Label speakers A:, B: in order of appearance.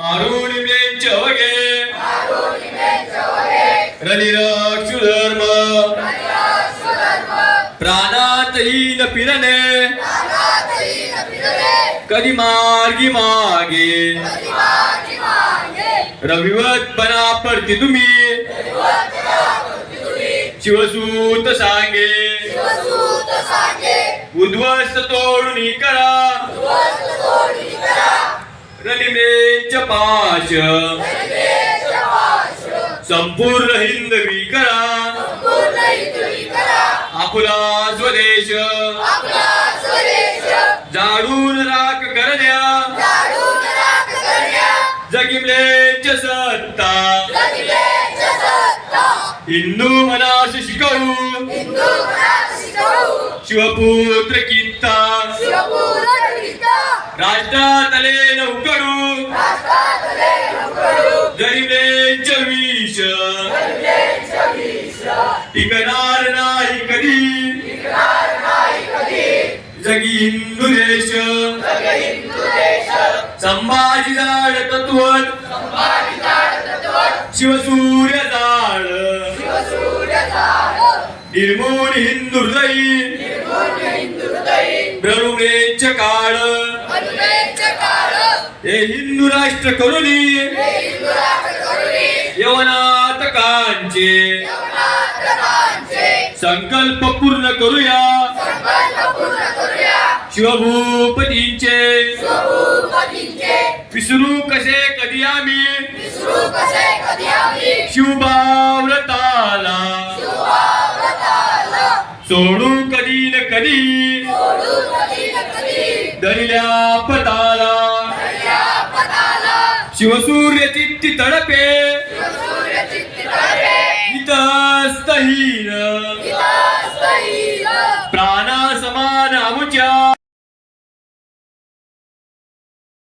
A: मारून बेंच वगे रनिरक्षु धर्म प्राणातहीन फिरणे कधी मार्गी मागे। रविवत बना पडती तुम्ही। शिवसूत सांगे। उद्ध्वस्त तोडून करा। रनिमेच पाश. संपूर्ण हिंदवी करा आपुला स्वदेश. जाडून राख करण्या जगिमलेच सत्ता. हिंदू मनास शिकवू. शिवपुत्र कित्ता. राष्ट्रातले नौकरू टिकणार नाही कधी. जगी हिंदू देश संभाजी जाड तत्वत. शिवसूर्य जाळ निर्मूळ हिंदू हृदयी. ब्रह्मेच काळ. हे हिंदू राष्ट्र करुणी. यवनात कांचे. संकल्प पूर्ण करूया. शिवभूपतींचे. विसरू कसे कधी आम्ही? शिवबावरताला सोडू कधी न कधी. दरिल्या पताला. शिवसूर्य चित्ती तडपे इतस्तहीन